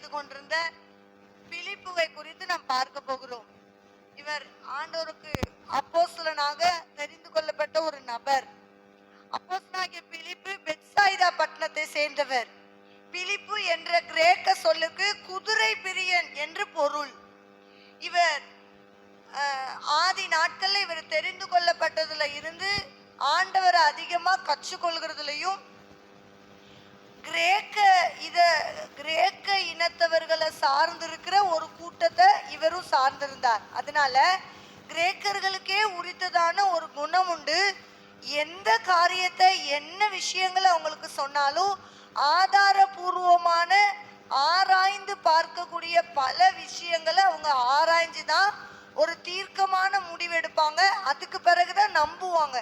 செய்து கொண்டிருந்த பிலிப்புவை குறித்து நாம் பார்க்க போகிறோம். இவர் ஆண்டோருக்கு அப்போசலனாக தெரிந்து கொள்ளப்பட்ட ஒரு நபர். அப்போஸ்தலனாகிய பிலிப்பு பெட்சாயிதா பட்டணத்தை சேர்ந்தவர். பிலிப்பு என்ற கிரேக்க சொல்லுக்கு குதிரை பிரியன் என்று பொருள். இவர் ஆதி நாட்கள்ல இவர் தெரிந்து கொள்ளப்பட்டதுல இருந்து ஆண்டவரை அதிகமா கற்றுக்கொள்கிறதுலையும் கிரேக்க இத கிரேக்க இனத்தவர்களை சார்ந்திருக்கிற ஒரு கூட்டத்தை இவரும் சார்ந்திருந்தார். அதனால கிரேக்கர்களுக்கே உரித்ததான ஒரு குணம் உண்டு. எந்த காரியத்தை என்ன விஷயங்களை அவங்களுக்கு சொன்னாலும் ஆதாரபூர்வமான ஆராய்ந்து பார்க்கக்கூடிய பல விஷயங்களை அவங்க ஆராய்ஞ்சு தான் ஒரு தீர்க்கமான முடிவெடுப்பாங்க அதுக்கு பிறகுதான் நம்புவாங்க.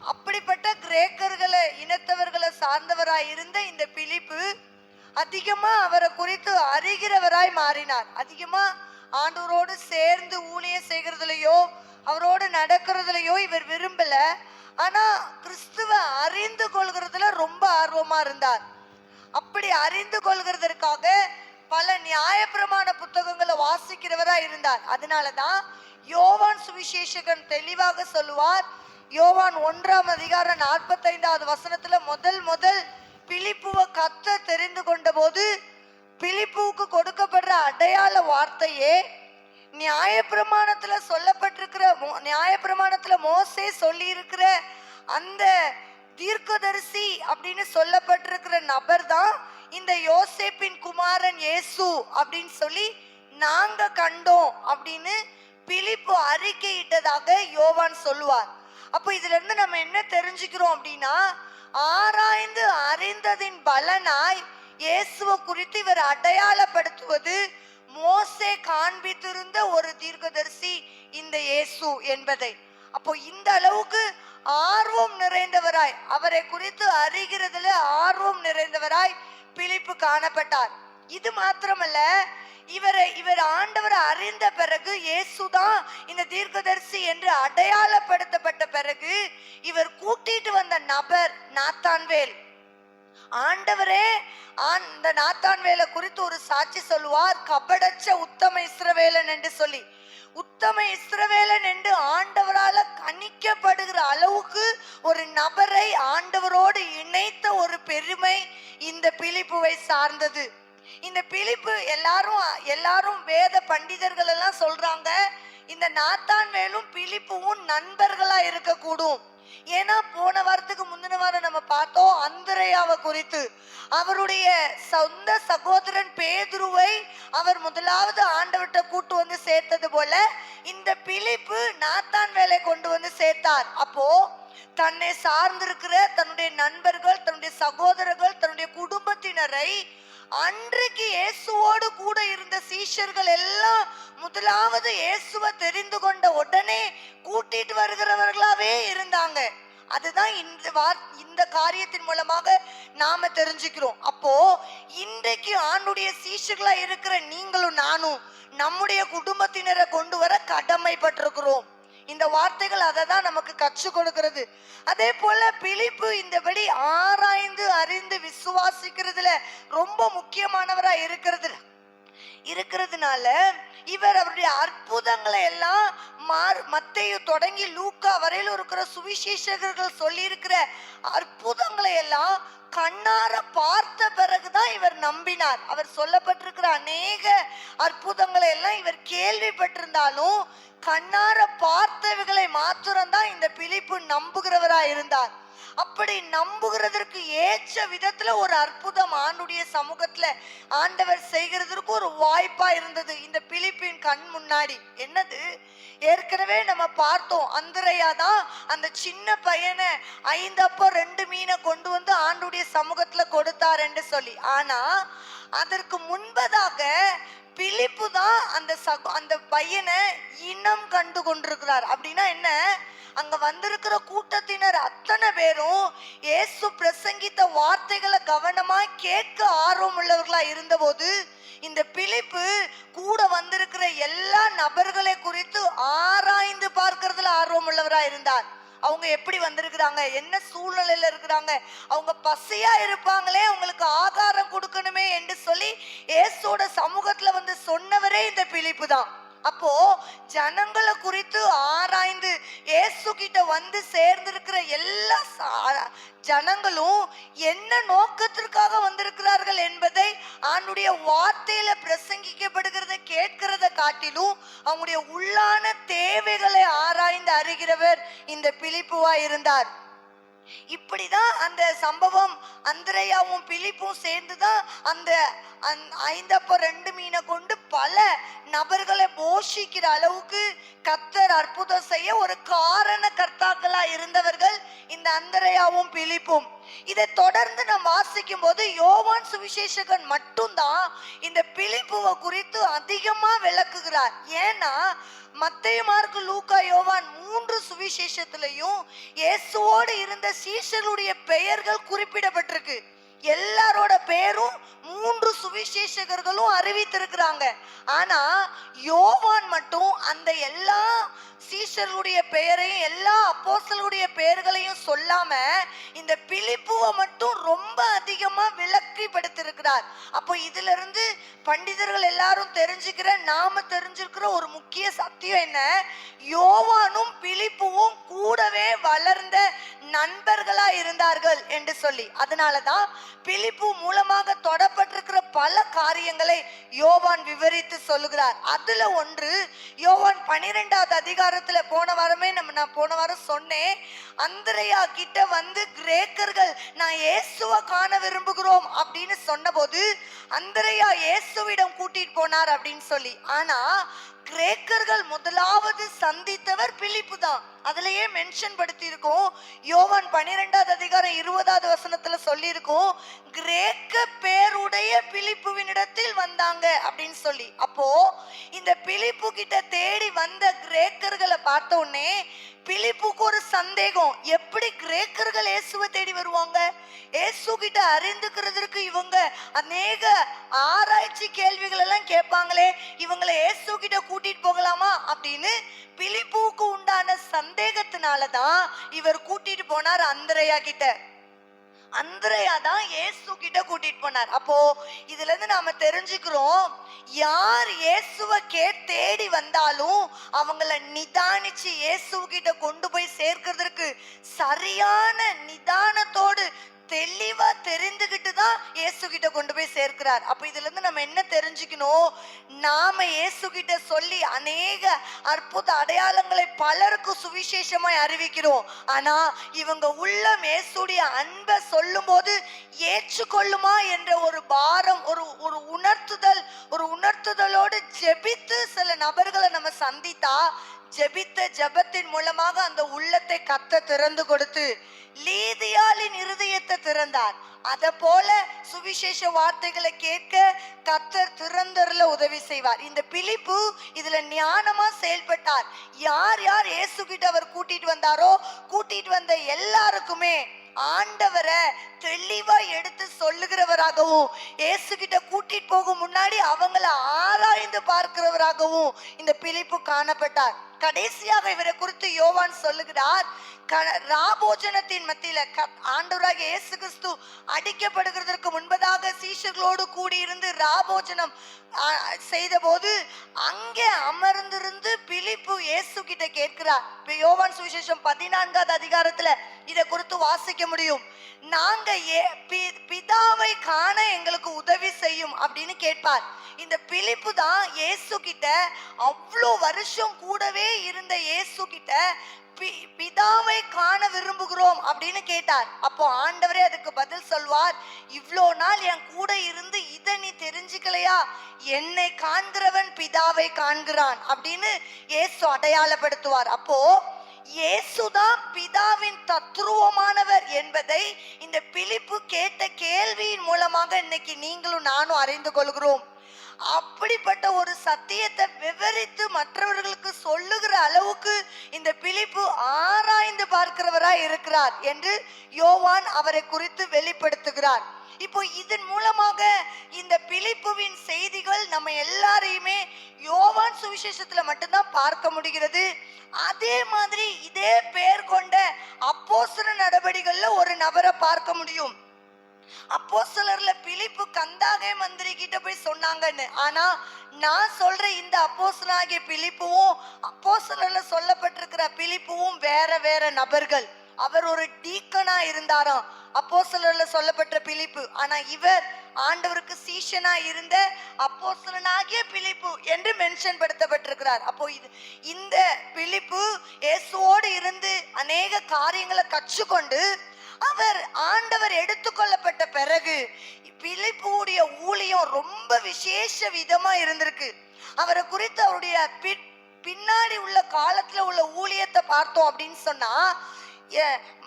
அப்படிப்பட்ட கிரேக்கர்களை இனத்தவர்களை சார்ந்தவராய் இருந்த இந்த பிலிப்பு அதிகமா அவரை குறித்து அறிகிறவராய் மாறினார். அதிகமா ஆண்டவரோடு சேர்ந்து ஊழியம் செய்கிறதுலையோ அவரோடு நடக்கிறதுலையோ இவர் விரும்பல. ஆனா கிறிஸ்துவ அறிந்து கொள்கிறதுல ரொம்ப ஆர்வமா இருந்தார். அப்படி அறிந்து கொள்கிறதற்காக பல நியாயப்பிரமாண புத்தகங்களை வாசிக்கிறவரா இருந்தார். அதனாலதான் யோவான் சுவிசேஷகன் தெளிவாக சொல்லுவார் யோவான் ஒன்றாம் அதிகாரம் நாற்பத்தைந்தாவது வசனத்துல முதல் முதல் பிலிப்புவ கத்த தெரிந்து கொண்ட போது பிலிப்புவுக்கு கொடுக்கப்படுற அடையாள வார்த்தையே நியாயப்பிரமாணத்துல சொல்லப்பட்டிருக்கிற மோ- நியாயப்பிரமாணத்துல மோசே சொல்லி இருக்கிற அந்த தீர்க்கதரிசி அப்படின்னு சொல்லப்பட்டிருக்கிற நபர் தான் இந்த யோசேப்பின் குமாரன் ஏசு அப்படின்னு சொல்லி நாங்க கண்டோம் அப்படின்னு பிலிப்பு அறிக்கையிட்டதாக யோவான் சொல்லுவார். அப்போ இதுல இருந்து நம்ம என்ன தெரிஞ்சுக்கிறோம் அப்படின்னா ஆராய்ந்து அறிந்ததின் பலனாய் இயேசுவை குறித்து இவர் அடையாளப்படுத்துவது மோசே காண்பித்திருந்த ஒரு தீர்க்கதரிசி இந்த இயேசு என்பதை. அப்போ இந்த அளவுக்கு ஆர்வம் நிறைந்தவராய் அவரை குறித்து அறிகிறதுல ஆர்வம் நிறைந்தவராய் பிலிப்பு காணப்பட்டார். இது மாத்திரமல்ல இவரை இவர் ஆண்டவரை அறிந்த பிறகு இயேசுதான் இந்த தீர்க்கதரிசி என்று அடையாளப்படுத்தப்பட்ட பிறகு இவர் கூட்டிட்டு வந்த நபர் நாத்தான்வேல். ஆண்டவரே அந்த இந்த நாத்தான்வேலை குறித்து ஒரு சாட்சி சொல்லுவார். கபடச்ச உத்தம இஸ்ரவேலன் என்று சொல்லி. உத்தம இஸ்ரவேலன் என்று ஆண்டவரால கணிக்கப்படுகிற அளவுக்கு ஒரு நபரை ஆண்டவரோடு இணைத்த ஒரு பெருமை இந்த பிழிப்புவை சார்ந்தது. இந்த பிலிப்பு எல்லாரும் எல்லாரும் வேத பண்டிதர்கள் எல்லாம் சொல்றாங்க இந்த நாத்தான் வேலும் பிலிப்புவும் நண்பர்களா இருக்கக்கூடும். ஏன்னா போன வாரத்துக்கு முந்தின வாரம் நம்ம பார்த்தோம் அந்திரையாவை குறித்து. அவருடைய சொந்த சகோதரன் பேதுருவை அவர் முதலாவது ஆண்டவர்கிட்ட கூட்டு வந்து சேர்த்தது போல இந்த பிலிப்பு நாத்தான் வேலை கொண்டு வந்து சேர்த்தார். அப்போ தன்னை சார்ந்திருக்கிற தன்னுடைய நண்பர்கள் தன்னுடைய சகோதரர்கள் தன்னுடைய குடும்பத்தினரை அன்றைக்கு இயேசுவோடு கூட இருந்த சீஷர்கள் எல்லாம் முதலாவது இயேசுவை தெரிந்து கொண்ட உடனே கூட்டிட்டு வருகிறவர்களாவே இருந்தாங்க. அதுதான் இந்த வார் இந்த காரியத்தின் மூலமாக நாம தெரிஞ்சுக்கிறோம். அப்போ இன்றைக்கு ஆண்டுடைய சீஷர்களா இருக்கிற நீங்களும் நானும் நம்முடைய குடும்பத்தினரை கொண்டு வர கடமைப்பட்டிருக்கிறோம். இந்த வார்த்தைகள் அதை தான் நமக்கு கற்றுக் கொடுக்கிறது. அதே போல பிலிப்பு இந்தபடி ஆராய்ந்து அறிந்து விசுவாசிக்கிறதுல ரொம்ப முக்கியமானவரா இருக்கிறது இருக்கிறதுனால இவர் அவருடைய அற்புதங்களை எல்லாம் மார் மத்தைய தொடங்கி லூக்கா வரையில இருக்கிற சுவிசேஷகர்கள் சொல்லி இருக்கிற அற்புதங்களை எல்லாம் கண்ணார பார்த்த பிறகுதான் இவர் நம்பினார். அவர் சொல்லப்பட்டிருக்கிற அநேக அற்புதங்களை எல்லாம் இவர் கேள்விப்பட்டிருந்தாலும் கண்ணார பார்த்தவைகளை மாத்திரம்தான் இந்த பிழிப்பு நம்புகிறவராக இருந்தார் அப்படி நம்புகிறதற்கு ஏற்ற விதத்துல ஒரு அற்புதம் ஆண்டுடைய சமூகத்துல ஆண்டவர் செய்கிறதற்கு ஒரு வாய்ப்பா இருந்தது. இந்த பிலிப்பின் கண் முன்னாடி. என்னது? ஏற்கனவே நம்ம பார்த்தோம். அந்தரையா தான் அந்த சின்ன பையனை ஐந்தப்போ ரெண்டு மீனை கொண்டு வந்து ஆண்டுடைய சமூகத்துல கொடுத்தார் என்று சொல்லி. ஆனா அதற்கு முன்பதாக பிலிப்பு தான் அந்த சக அந்த பையனை இனம் கண்டு கொண்டிருக்கிறார். அப்படின்னா என்ன? அங்க வந்திருக்கிற கூட்டத்தினர் அத்தனை பேரும் இயேசு பிரசங்கித்த வார்த்தைகளை கவனமா கேட்க ஆர்வம் உள்ளவர்களா இருந்தபோது இந்த பிழிப்பு கூட வந்திருக்கிற எல்லா நபர்களை குறித்து ஆராய்ந்து பார்க்கறதுல ஆர்வம் உள்ளவரா இருந்தார். அவங்க எப்படி வந்திருக்கிறாங்க? என்ன சூழ்நிலையில இருக்கிறாங்க? அவங்க பசியா இருப்பாங்களே அவங்களுக்கு ஆகாரம் கொடுக்கணுமே என்று சொல்லி ஏசோட சமூகத்துல வந்து சொன்னவரே இந்த பிழிப்பு தான். அப்போ ஜனங்களை குறித்து ஆராய்ந்து இயேசு கிட்ட வந்து சேர்ந்திருக்கிற எல்லா சா- ஜனங்களும் என்ன நோக்கத்திற்காக வந்திருக்கிறார்கள் என்பதை அவனுடைய வார்த்தையில பிரசங்கிக்கப்படுகிறத கேட்கிறத காட்டிலும் அவங்களுடைய உள்ளான தேவைகளை ஆராய்ந்து அறிகிறவர் இந்த பிலிப்புவா இருந்தார். இப்படிதான் அந்த சம்பவம் அந்திரையாவும் பிலிப்பும் சேர்ந்துதான் அந்த அந்த ஐந்தப்ப ரெண்டு மீனை கொண்டு பல நபர்களை போஷிக்கிற அளவுக்கு கத்தர் அற்புதம் செய்ய ஒரு காரண கர்த்தாக்களா இருந்தவர்கள் இந்த அந்தரையாவும் பிலிப்பும். இதை தொடர்ந்து நம்ம வாசிக்கும் போது யோவான் சுவிசேஷகன் மட்டும்தான் இந்த பிழிப்புவை குறித்து அதிகமா விளக்குகிறார். ஏன்னா மத்தையமார்க்கு லூக்கா யோவான் மூன்று சுவிசேஷத்திலையும் இயேசுவோடு இருந்த சீஷர்களுடைய பெயர்கள் குறிப்பிடப்பட்டிருக்கு. எல்லாரோட பேரும் மூன்று சுவிசேஷகர்களும் அறிவித்திருக்கிறாங்க. ஆனா யோவான் மட்டும் அந்த எல்லா சீஷர்களுடைய பெயரையும் எல்லா அப்போசலுடைய பெயர்களையும் சொல்லாம இந்த பிலிப்புவை மட்டும் ரொம்ப அதிகமா விளக்கிப்படுத்திருக்கிறார் அப்போ இதுல இருந்து பண்டிதர்கள் எல்லாரும் தெரிஞ்சுக்கிற நாம தெரிஞ்சிருக்கிற ஒரு முக்கிய சத்தியம் என்ன? யோவானும் பிலிப்புவும் கூடவே வளர்ந்த நண்பர்களா இருந்தார்கள் என்று சொல்லி. அதனாலதான் பிலிப்பு மூலமாக தொடப்பட்டிருக்கிற பல காரியங்களை யோவான் விவரித்து சொல்லுகிறார். அதுல ஒன்று யோவான் பனிரெண்டாவது அதிகாரத்துல போன வாரமே நம்ம நான் போன வாரம் சொன்னேன் அந்திரையா கிட்ட வந்து கிரேக்கர்கள் நான் இயேசுவை காண விரும்புகிறோம் அப்படின்னு சொன்னபோது அந்திரையா இயேசுவிடம் கூட்டிட்டு போனார் அப்படின்னு சொல்லி. ஆனா கிரேக்கர்கள் முதலாவது சந்தித்தவர் பிலிப்பு தான். அதுலயே மென்ஷன் படுத்தி இருக்கோம் யோவான் பன்னிரெண்டாவது அதிகாரம் இருபதாவது வசனத்துல சொல்லி இருக்கோம் கிரேக்க பேருடைய பிலிப்புவினிடத்தில் வந்தாங்க அப்படின்னு சொல்லி. அப்போ இந்த பிலிப்பு கிட்ட தேடி வந்த கிரேக்கர்களை பார்த்த உடனே பிலிப்புக்கு ஒரு சந்தேகம். எப்படி கிரேக்கர்கள் இயேசுவை தேடி வருவாங்க? இயேசு கிட்ட அறிந்துக்கிறதுக்கு இவங்க அநேக ஆராய்ச்சி கேள்விகள் எல்லாம் கேட்பாங்களே இவங்களை இயேசு கிட்ட கூட்டிட்டு போகலாமா அப்படின்னு பிலிப்புக்கு உண்டான சந்தேகத்தினால தான் இவர் கூட்டிட்டு போனார் அந்தரையா கிட்ட. அந்திரையா தான் இயேசு கிட்ட கூட்டிட்டு போனார். அப்போ இதுல இருந்து நாம தெரிஞ்சுக்கிறோம் யார் இயேசுவை கே தேடி வந்தாலும் அவங்கள நிதானிச்சு இயேசு கிட்ட கொண்டு போய் சேர்க்கிறதுக்கு சரியான நிதானத்தோடு தெளிவா தெரிந்துகிட்டு தான் இயேசு கிட்ட கொண்டு போய் சேர்க்கிறார். அப்ப இதுல இருந்து நம்ம என்ன தெரிஞ்சுக்கணும்? நாம இயேசு கிட்ட சொல்லி அநேக அற்புத அடையாளங்களை பலருக்கு சுவிசேஷமாய் அறிவிக்கிறோம். ஆனா இவங்க உள்ளம் இயேசுடைய அன்பை சொல்லும்போது ஏற்றுக்கொள்ளுமா என்ற ஒரு பாரம் ஒரு ஒரு உணர்த்துதல் ஜெபித்து சில நபர்களை நம்ம சந்தித்தா ஜெபித்த ஜெபத்தின் மூலமாக அந்த உள்ளத்தை கத்த திறந்து கொடுத்து லீதியாளின் இருதயத்தை திறந்தார். அத போல சுவிசேஷ வார்த்தைகளை கேட்க கத்தர் திறந்தருல உதவி செய்வார். இந்த பிலிப்பு இதுல ஞானமா செயல்பட்டார். யார் யார் இயேசு அவர் கூட்டிட்டு வந்தாரோ கூட்டிட்டு வந்த எல்லாருக்குமே ஆண்டவரை தெளிவா எடுத்து சொல்லுகிறவராகவும் இயேசு கிட்ட கூட்டிட்டு போகும் முன்னாடி அவங்கள ஆராய்ந்து பார்க்கிறவராகவும் இந்த பிழைப்பு காணப்பட்டார். கடைசியாக இவரை குறித்து யோவான் சொல்லுகிறார் ராபோஜனத்தின் மத்தியில க- ஆண்டவராக இயேசு கிறிஸ்து அடிக்கப்படுகிறதற்கு முன்பதாக சீஷர்களோடு கூடியிருந்து ராபோஜனம் செய்தபோது அங்கே அமர்ந்திருந்து பிலிப்பு இயேசு கிட்ட கேட்கிறார். இப்போ யோவான் சுவிசேஷம் பதினான்காவது அதிகாரத்துல இதை குறித்து வாசிக்க முடியும். நாங்க பி- பிதாவை காண எங்களுக்கு உதவி செய்யும் அப்படின்னு கேட்பார். இந்த பிலிப்பு தான் இயேசு கிட்ட அவ்வளோ வருஷம் கூடவே இருந்த இயேசு கிட்ட பிதாவை காண விரும்புகிறோம் அப்படின்னு கேட்டார். அப்போ ஆண்டவரே அதுக்கு பதில் சொல்வார் இவ்வளோ நாள் என் கூட இருந்து இதை நீ தெரிஞ்சுக்கலையா? என்னை காண்கிறவன் பிதாவை காண்கிறான் அப்படின்னு இயேசு அடையாளப்படுத்துவார். அப்போ இயேசுதான் பிதாவின் தத்ருவமானவர் என்பதை இந்த பிலிப்பு கேட்ட கேள்வியின் மூலமாக இன்னைக்கு நீங்களும் நானும் அறிந்து கொள்கிறோம். அப்படிப்பட்ட ஒரு சத்தியத்தை விவரித்து மற்றவர்களுக்கு சொல்லுகிற அளவுக்கு இந்த பிலிப்பு ஆராய்ந்து பார்க்கிறவரா இருக்கிறார் என்று யோவான் அவரை குறித்து வெளிப்படுத்துகிறார். இப்போ இதன் மூலமாக இந்த பிலிப்புவின் செய்திகள் நம்ம எல்லாரையுமே யோவான் சுவிசேஷத்துல மட்டும்தான் பார்க்க முடிகிறது. அதே மாதிரி இதே பெயர் கொண்ட அப்போஸ்தல நடவடிக்கைகள்ல ஒரு நபரை பார்க்க முடியும். அப்போ சிலர்ல பிலிப்பு கந்தாகே மந்திரி கிட்ட போய் சொன்னாங்கன்னு. ஆனா நான் சொல்ற இந்த அப்போஸ்தலனாகிய பிலிப்புவும் அப்போசலர்ல சொல்லப்பட்டிருக்கிற பிலிப்புவும் வேற வேற நபர்கள். அவர் ஒரு டீக்கனா இருந்தாராம். அப்போஸ்தலர்ல சொல்லப்பட்ட பிலிப்பு. ஆனா இவர் ஆண்டவருக்கு சீஷனா இருந்த அப்போஸ்தலனாகிய பிலிப்பு என்று மென்ஷன் படுத்தப்பட்டிருக்கிறார். அப்போ இது இந்த பிலிப்பு இயேசுவோடு இருந்து அநேக காரியங்களை கற்றுக்கொண்டு அவர் ஆண்டவர் எடுத்துக்கொள்ளப்பட்ட பிறகு பிழைப்புடைய ஊழியம் ரொம்ப விசேஷ விதமா இருந்திருக்கு. அவரை குறித்து அவருடைய பின்னாடி உள்ள காலத்துல உள்ள ஊழியத்தை பார்த்தோம் அப்படின்னு சொன்னா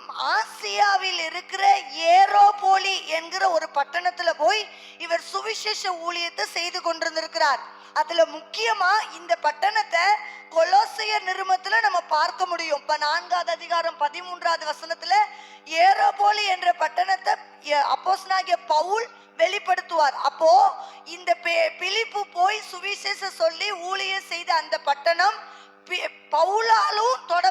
ஆசியாவில் இருக்கிற ஏரோபோலி என்கிற ஒரு பட்டணத்துல போய் இவர் சுவிசேஷ ஊழியத்தை செய்து கொண்டிருந்திருக்கிறார். அதுல முக்கியமா இந்த பட்டணத்தை கொலோசிய நிறுமத்துல நம்ம பார்க்க முடியும். இப்ப நான்காவது அதிகாரம் பதிமூன்றாவது வசனத்துல ஏரோபோலி என்ற பட்டணத்தை அப்போஸ்னாகிய பவுல் வெளிப்படுத்துவார். அப்போ இந்த பிழிப்பு பிலிப்பு போய் சுவிசேஷ சொல்லி ஊழிய செய்த அந்த பட்டணம் பி- பவுலாலும் தொட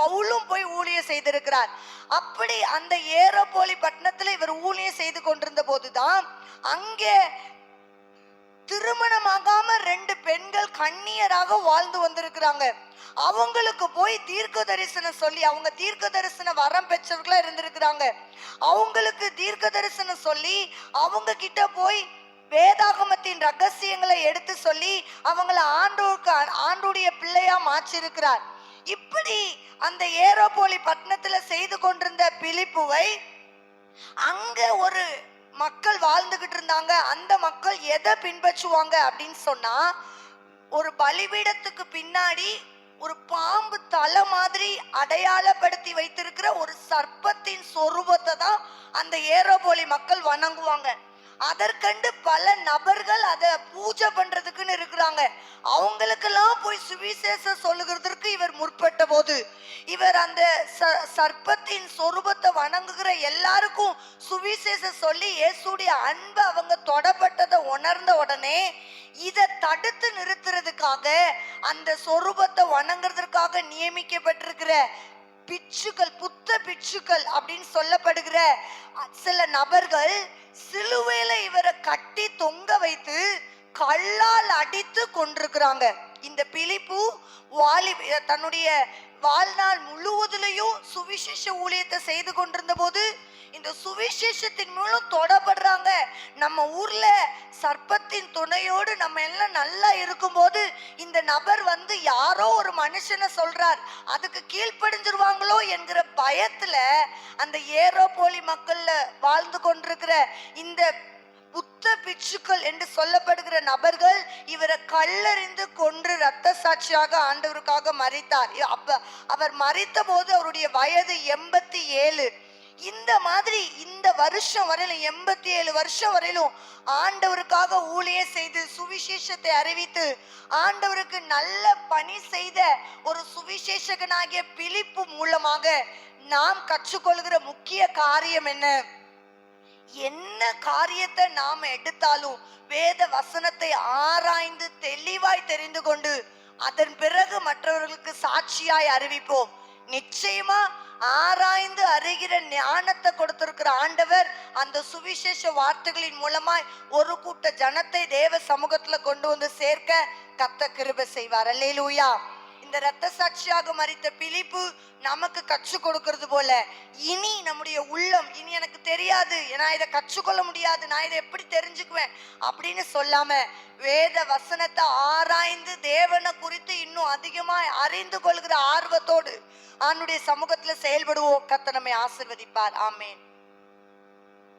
பவுலும் போய் ஊழியம் செய்திருக்கிறார். அப்படி அந்த ஏரோபோலி பட்டணத்துல இவர் ஊழியம் செய்து கொண்டிருந்த போதுதான் அங்கே திருமணமாகாம ரெண்டு பெண்கள் கண்ணியராக வாழ்ந்து வந்திருக்கிறாங்க. அவங்களுக்கு போய் தீர்க்க தரிசனம் சொல்லி அவங்க தீர்க்க தரிசன வரம் பெற்றவர்களா இருந்திருக்கிறாங்க. அவங்களுக்கு தீர்க்க தரிசனம் சொல்லி அவங்க கிட்ட போய் வேதாகமத்தின் ரகசியங்களை எடுத்து சொல்லி அவங்கள ஆண்டோருக்கு ஆண்டுடைய பிள்ளையா மாற்றிருக்கிறார் இப்படி அந்த ஏரோபோலி பட்டணத்துல செய்து கொண்டிருந்த பிலிப்புவை அங்க ஒரு மக்கள் வாழ்ந்துகிட்டு இருந்தாங்க. அந்த மக்கள் எதை பின்பற்றுவாங்க அப்படின்னு சொன்னா ஒரு பலிபீடத்துக்கு பின்னாடி ஒரு பாம்பு தலை மாதிரி அடையாளப்படுத்தி வைத்திருக்கிற ஒரு சர்ப்பத்தின் சொரூபத்தை தான் அந்த ஏரோபோலி மக்கள் வணங்குவாங்க. அதற்கண்டு பல நபர்கள் அதை பூஜை பண்றதுக்குன்னு இருக்கிறாங்க. அவங்களுக்கெல்லாம் போய் சுவிசேஷம் சொல்லுகிறதுக்கு இவர் முற்பட்ட போது இவர் அந்த ச- சர்ப்பத்தின் சொரூபத்தை வணங்குகிற எல்லாருக்கும் சுவிசேஷம் சொல்லி இயேசுடைய அன்பை அவங்க தொடப்பட்டதை உணர்ந்த உடனே இதை தடுத்து நிறுத்துறதுக்காக அந்த சொரூபத்தை வணங்குறதற்காக நியமிக்கப்பட்டிருக்கிற பிச்சுக்கள் புத்த பிச்சுக்கள் அப்படின்னு சொல்லப்படுகிற சில நபர்கள் சிலுவையில இவரை கட்டி தொங்க வைத்து கல்லால் அடித்து கொண்டிருக்கிறாங்க இந்த பிலிப்பு வாலி தன்னுடைய வாழ்நாள் முழுவதிலையும் சுவிசேஷ ஊழியத்தை செய்து கொண்டிருந்த போது இந்த சுவிசேஷத்தின் மூலம் தொடப்படுறாங்க நம்ம ஊர்ல சர்ப்பத்தின் துணையோடு நம்ம எல்லாம் நல்லா இருக்கும்போது இந்த நபர் வந்து யாரோ ஒரு மனுஷனை சொல்றார். அதுக்கு கீழ்ப்படிஞ்சிருவாங்களோ என்கிற பயத்துல அந்த ஏரோபோலி மக்கள்ல வாழ்ந்து கொண்டிருக்கிற இந்த புத்த பிட்சுக்கள் என்று சொல்லப்படுகிற நபர்கள் இவரை கல்லறிந்து கொன்று ரத்த சாட்சியாக ஆண்டவருக்காக மறித்தார். அப்ப அவர் மறித்த போது அவருடைய வயது எண்பத்தி ஏழு. இந்த மாதிரி இந்த வருஷம் வரையிலும் எண்பத்தி ஏழு வருஷம் வரையிலும் ஆண்டவருக்காக ஊழிய செய்து சுவிசேஷத்தை அறிவித்து ஆண்டவருக்கு நல்ல பணி செய்த ஒரு சுவிசேஷகனாகிய பிலிப்பு மூலமாக நாம் கற்றுக்கொள்கிற முக்கிய காரியம் என்ன? என்ன காரியத்தை நாம் எடுத்தாலும் வேத வசனத்தை ஆராய்ந்து தெளிவாய் தெரிந்து கொண்டு அதன் பிறகு மற்றவர்களுக்கு சாட்சியாய் அறிவிப்போம். நிச்சயமா ஆராய்ந்து அறிகிற ஞானத்தை கொடுத்திருக்கிற ஆண்டவர் அந்த சுவிசேஷ வார்த்தைகளின் மூலமாய் ஒரு கூட்ட ஜனத்தை தேவ சமூகத்துல கொண்டு வந்து சேர்க்க கத்த கிருப செய்வார். அல்லேலூயா. இந்த இரத்த சாட்சியாக மறித்த பிலிப்பு நமக்கு கற்றுக் கொடுக்கறது போல இனி நம்முடைய உள்ளம் இனி எனக்கு தெரியாது நான் இதை கற்றுக்கொள்ள முடியாது நான் இதை எப்படி தெரிஞ்சுக்குவேன் அப்படின்னு சொல்லாம வேத வசனத்தை ஆராய்ந்து தேவனை குறித்து இன்னும் அதிகமாக அறிந்து கொள்கிற ஆர்வத்தோடு அவனுடைய சமூகத்துல செயல்படுவோம். கத்த நம்மை ஆசிர்வதிப்பார். ஆமேன்.